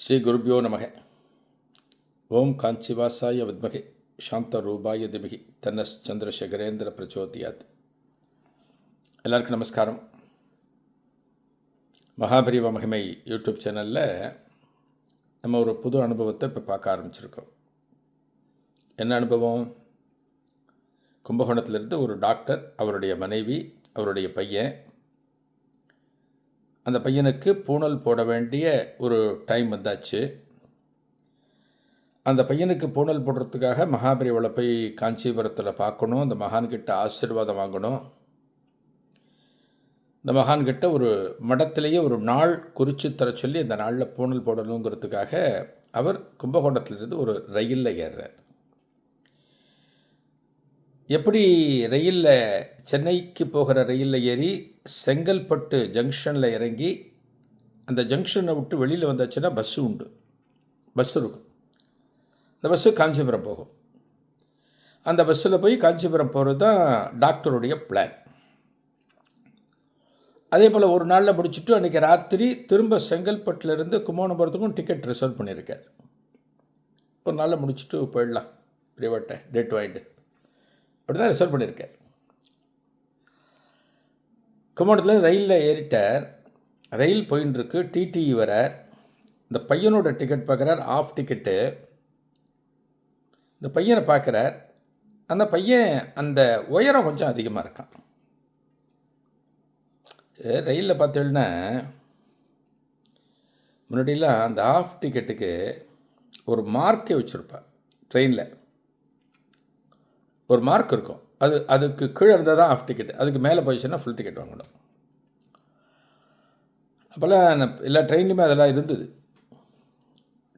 ஸ்ரீ குருபியோ நமக. ஓம் காஞ்சிவாசாய வித்மகே. சாந்த ரூபாய திமகி. தன்னஸ் சந்திரசேகரேந்திர பிரச்சோதியாத். எல்லாருக்கும் நமஸ்காரம். மகாபரிவ மகிமை யூடியூப் சேனலில் நம்ம ஒரு புது அனுபவத்தை இப்போ பார்க்க ஆரம்பிச்சிருக்கோம். என்ன அனுபவம்? கும்பகோணத்திலிருந்து ஒரு டாக்டர் அவருடைய மனைவி அவருடைய பையன் அந்த பையனுக்கு பூணல் போட வேண்டிய ஒரு டைம் வந்தாச்சு. அந்த பையனுக்கு பூணல் போடுறதுக்காக மகாபரிவளை போய் காஞ்சிபுரத்தில் பார்க்கணும். அந்த மகான்கிட்ட ஆசீர்வாதம் வாங்கணும். இந்த மகான்கிட்ட ஒரு மடத்திலேயே ஒரு நாள் குறித்து தர சொல்லி அந்த நாளில் பூணல் போடணுங்கிறதுக்காக அவர் கும்பகோணத்திலிருந்து ஒரு ரயிலில் ஏறுறார். எப்படி ரயிலில் சென்னைக்கு போகிற ரயிலில் ஏறி செங்கல்பட்டு ஜங்ஷனில் இறங்கி அந்த ஜங்ஷனை விட்டு வெளியில் வந்தாச்சுன்னா பஸ்ஸு உண்டு. பஸ் இருக்கும். அந்த பஸ்ஸு காஞ்சிபுரம் போகும். அந்த பஸ்ஸில் போய் காஞ்சிபுரம் போகிறது தான் டாக்டருடைய பிளான். அதே போல் ஒரு நாளில் முடிச்சுட்டு அன்றைக்கி ராத்திரி திரும்ப செங்கல்பட்டுலேருந்து கும்போணம் டிக்கெட் ரிசர்வ் பண்ணியிருக்கார். ஒரு நாளில் முடிச்சுட்டு போயிடலாம். பிரிவட்டை டேட் வாங்கிட்டு அப்படி தான் ரிசர்வ் பண்ணியிருக்கார் கும்பகோணத்தில் ரயிலில் ஏறிட்டார். ரயில் போயின்னு இருக்கு டிடிஇ வர இந்த பையனோட டிக்கெட் பார்க்குறார் ஆஃப் டிக்கெட்டு இந்த பையனை பார்க்குறார் அந்த பையன் அந்த உயரம் கொஞ்சம் அதிகமாக இருக்கான். ரயிலில் பார்த்தீங்கன்னா முன்னாடிலாம் அந்த ஆஃப் டிக்கெட்டுக்கு ஒரு மார்க்கே வச்சுருப்பா ட்ரெயினில் ஒரு மார்க் இருக்கும். அது அதுக்கு கீழே இருந்தால் தான் ஆஃப் டிக்கெட் அதுக்கு மேலே போயிடுச்சுன்னா ஃபுல் டிக்கெட் வாங்கணும். அப்போல்லாம் எல்லா ட்ரெயின்லையுமே அதெல்லாம் இருந்தது.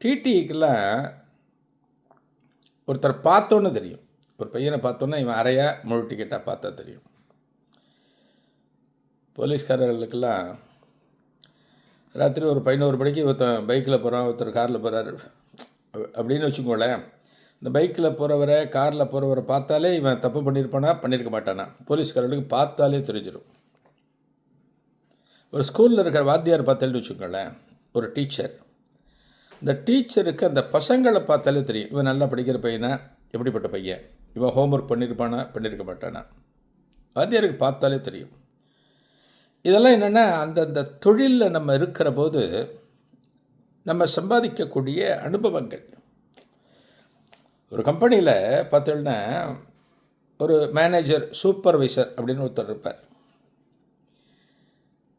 டிடிக்கெல்லாம் ஒருத்தர் பார்த்தோன்னு தெரியும். ஒரு பையனை பார்த்தோன்னா இவன் அறையா முழு டிக்கெட்டாக பார்த்தா தெரியும். போலீஸ்காரர்களுக்கெல்லாம் ராத்திரி ஒரு பதினோரு மணிக்கு ஒருத்தன் பைக்கில் போகிறான் ஒருத்தர் காரில் போகிறாரு அப்படின்னு வச்சுக்கோங்களேன். இந்த பைக்கில் போகிறவரை காரில் போகிறவரை பார்த்தாலே இவன் தப்பு பண்ணியிருப்பானா? பண்ணியிருக்க மாட்டானா? போலீஸ்காரர்களுக்கு பார்த்தாலே தெரிஞ்சிடும் ஒரு ஸ்கூலில் இருக்கிற வாத்தியார் பார்த்தாலே வச்சுக்கோங்களேன். ஒரு டீச்சர். இந்த டீச்சருக்கு அந்த பசங்களை பார்த்தாலே தெரியும். இவன் நல்லா படிக்கிற பையனா? எப்படிப்பட்ட பையன்? இவன் ஹோம்ஒர்க் பண்ணியிருப்பானா? பண்ணியிருக்க மாட்டானா? வாத்தியாருக்கு பார்த்தாலே தெரியும். இதெல்லாம் என்னென்னா அந்தந்த தொழிலில் நம்ம இருக்கிற போது நம்ம சம்பாதிக்கக்கூடிய அனுபவங்கள். ஒரு கம்பெனியில் பார்த்தோன்னா ஒரு மேனேஜர் சூப்பர்வைசர் அப்படின்னு ஒருத்தர் இருப்பார்.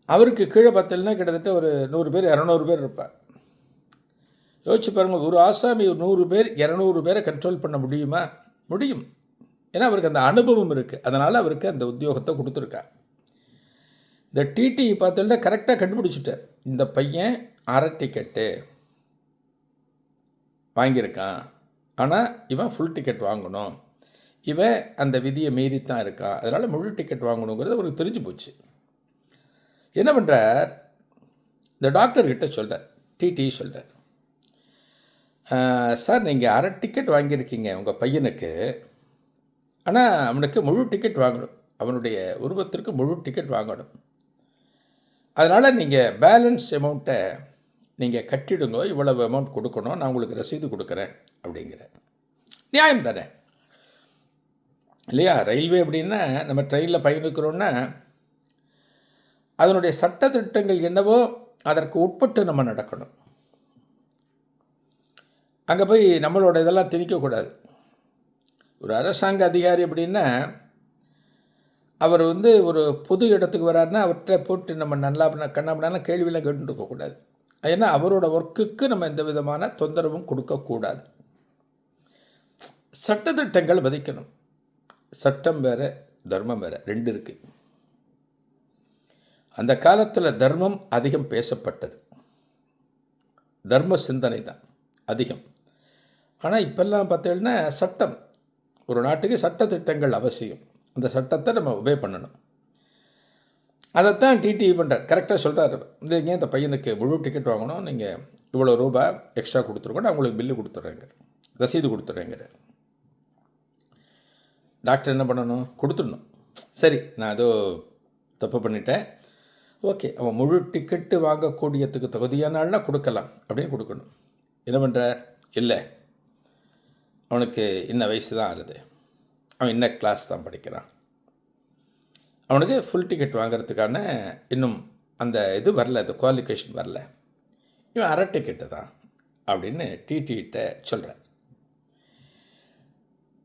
அவருக்கு கீழே பார்த்தோன்னா கிட்டத்தட்ட ஒரு நூறு பேர் இரநூறு பேர் இருப்பார். யோசிச்சு பாருங்கள் ஒரு ஆசாமி ஒரு நூறு பேர் இரநூறு பேரை கண்ட்ரோல் பண்ண முடியுமா? முடியும். ஏன்னா அவருக்கு அந்த அனுபவம் இருக்குது அதனால் அவருக்கு அந்த உத்தியோகத்தை கொடுத்துருக்கா இந்த டிடி பார்த்தோன்னா கரெக்டாக கண்டுபிடிச்சிட்டார். இந்த பையன் அரை டிக்கெட்டு வாங்கியிருக்கான். ஆனால் இவன் ஃபுல் டிக்கெட் வாங்கணும். இவன் அந்த விதியை மீறி தான் இருக்கான் அதனால் முழு டிக்கெட் வாங்கணுங்கிறது அவருக்கு தெரிஞ்சு போச்சு. என்ன பண்ணுறார் இந்த டாக்டர்கிட்ட சொல்கிறார் டிடி சொல்கிறார் சார் நீங்கள் அரை டிக்கெட் வாங்கியிருக்கீங்க உங்கள் பையனுக்கு. ஆனால் அவனுக்கு முழு டிக்கெட் வாங்கணும். அவனுடைய உருவத்திற்கு முழு டிக்கெட் வாங்கணும். அதனால் நீங்கள் பேலன்ஸ் அமௌண்ட்டை நீங்கள் கட்டிடுங்க இவ்வளவு அமௌண்ட் கொடுக்கணும் நான் உங்களுக்கு ரசீது கொடுக்குறேன் அப்படிங்கிற நியாயம் தானே? இல்லையா? ரயில்வே அப்படின்னா நம்ம ட்ரெயினில் பயணிக்கிறோன்னா அதனுடைய சட்ட திட்டங்கள் என்னவோ அதற்கு உட்பட்டு நம்ம நடக்கணும். அங்கே போய் நம்மளோட இதெல்லாம் திணிக்கக்கூடாது. ஒரு அரசாங்க அதிகாரி அப்படின்னா அவர் வந்து ஒரு பொது இடத்துக்கு வராருன்னா அவர்கிட்ட போட்டு நம்ம நல்லா கண்ணாபினாலும் கேள்வியெல்லாம் கேட்டுட்டு போகக்கூடாது. ஏன்னா அவரோட ஒர்க்குக்கு நம்ம எந்த விதமான தொந்தரவும் கொடுக்கக்கூடாது. சட்டத்திட்டங்கள் மதிக்கணும் சட்டம் வேறு தர்மம் வேறு ரெண்டு இருக்குது அந்த காலத்தில் தர்மம் அதிகம் பேசப்பட்டது. தர்ம சிந்தனை தான் அதிகம். ஆனால் இப்போல்லாம் பார்த்தீங்கன்னா சட்டம். ஒரு நாட்டுக்கு சட்ட திட்டங்கள் அவசியம். அந்த சட்டத்தை நம்ம உபே பண்ணணும். அதைத்தான் டிடி பண்ணுறார் கரெக்டாக சொல்கிறார் இந்த ஏன் இந்த பையனுக்கு முழு டிக்கெட் வாங்கணும்? நீங்கள் இவ்வளோ ரூபாய் எக்ஸ்ட்ரா கொடுத்துருக்கோம் அவங்களுக்கு பில்லு கொடுத்துட்றேங்க ரசீது கொடுத்துட்றேங்கிற டாக்டர் என்ன பண்ணணும்? கொடுத்துடணும். சரி நான் ஏதோ தப்பு பண்ணிட்டேன். ஓகே அவன் முழு டிக்கெட்டு வாங்கக்கூடியதுக்கு தகுதியான ஆள்னா கொடுக்கலாம். அப்படின்னு கொடுக்கணும். என்ன பண்ணுற இல்லை. அவனுக்கு இன்ன வயசு தான் ஆகுது. அவன் இன்ன கிளாஸ் தான் படிக்கிறான். அவனுக்கு ஃபுல் டிக்கெட் வாங்குறதுக்கான இன்னும் அந்த இது வரல அந்த குவாலிஃபிகேஷன் வரல. இவன் அரை டிக்கெட்டு தான் அப்படின்னு டிடிகிட்ட சொல்கிறார்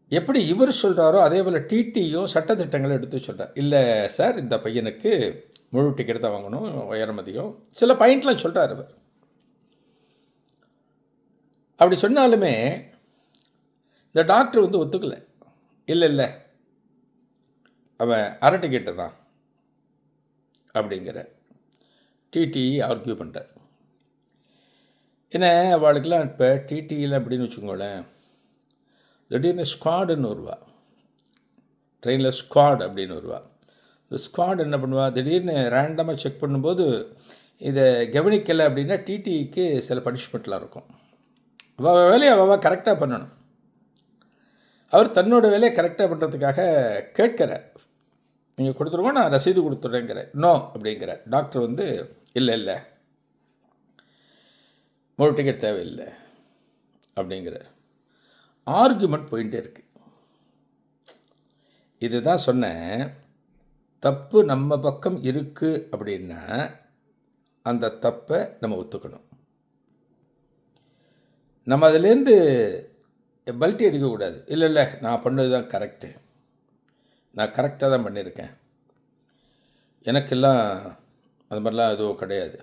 எப்படி இவர் சொல்கிறாரோ அதே போல் டிடியும் சட்டத்திட்டங்களை எடுத்து சொல்கிறார் இல்லை சார் இந்த பையனுக்கு முழு டிக்கெட் தான் வாங்கணும் உயரம் சில பாயிண்ட்லாம் சொல்கிறார் அவர். அப்படி சொன்னாலுமே இந்த டாக்டர் வந்து ஒத்துக்கலை. இல்லை இல்லை. அவன் அரட்டை டிக்கெட்டு தான் அப்படிங்கிற டிடி ஆர்கியூ பண்ணுறார் என்ன அவளுக்கெல்லாம் இப்போ டிடியில் அப்படின்னு வச்சுக்கோங்களேன் திடீர்னு ஸ்குவாடுன்னு வருவா. ட்ரெயினில் ஸ்குவாட் அப்படின்னு வருவா. இந்த ஸ்குவாட் என்ன பண்ணுவா? திடீர்னு ரேண்டமாக செக் பண்ணும்போது இதை கவனிக்கலை அப்படின்னா டிடிக்கு சில பனிஷ்மெண்ட்லாம் இருக்கும். அவள் வேலையை அவள் கரெக்டாக பண்ணணும். அவர் தன்னோட வேலையை கரெக்டாக பண்ணுறதுக்காக கேட்கிறார். நீங்கள் கொடுத்துருவோம் நான் ரசீது கொடுத்துட்றேங்கிற நோ அப்படிங்கிற. டாக்டர் வந்து இல்லை இல்லை. முழு டிக்கெட் தேவையில்லை. அப்படிங்கிற. ஆர்குமெண்ட் போயிட்டே இருக்கு. இதுதான் சொன்னேன். தப்பு நம்ம பக்கம் இருக்குது அப்படின்னா அந்த தப்பை நம்ம ஒத்துக்கணும். நம்ம அதுலேருந்து பல்ட்டி அடிக்கக்கூடாது. இல்லை இல்லை நான் பண்ணது தான் கரெக்டு நான் கரெக்டாக தான் பண்ணியிருக்கேன். எனக்கெல்லாம் அது மாதிரிலாம் எதுவும் கிடையாது.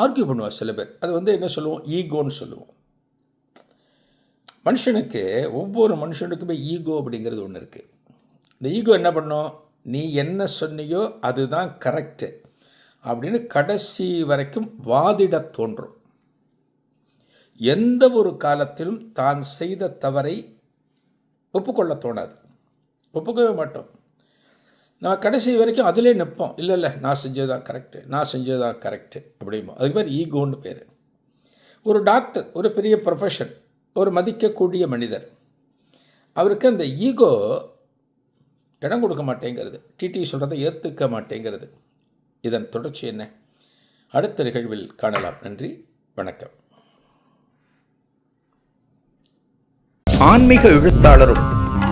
ஆர்கியூ பண்ணுவா சில பேர். அது வந்து என்ன சொல்லுவோம்? ஈகோன்னு சொல்லுவோம். மனுஷனுக்கு ஒவ்வொரு மனுஷனுக்குமே ஈகோ அப்படிங்கிறது ஒன்று இருக்குது இந்த ஈகோ என்ன பண்ணும்? நீ என்ன சொன்னியோ அதுதான் கரெக்டு அப்படின்னு கடைசி வரைக்கும் வாதிட தோன்றும். எந்த ஒரு காலத்திலும் தான் செய்த தவறை ஒப்புக்கொள்ள தோணாது. ஒப்புக்கவே மாட்டோம். நான் கடைசி வரைக்கும் அதிலே நிற்போம். இல்லை இல்லை நான் செஞ்சது தான் கரெக்டு நான் செஞ்சது தான் கரெக்டு அப்படிமோ அதுக்கு பேர் ஈகோன்னு பேர். ஒரு டாக்டர் ஒரு பெரிய ப்ரொஃபஷன் ஒரு மதிக்கக்கூடிய மனிதர் அவருக்கு அந்த ஈகோ இடம் கொடுக்க மாட்டேங்கிறது. டிடி சொல்கிறத ஏற்றுக்க மாட்டேங்கிறது. இதன் தொடர்ச்சி என்ன? அடுத்த நிகழ்வில் காணலாம். நன்றி வணக்கம். ஆன்மீக எழுத்தாளரும்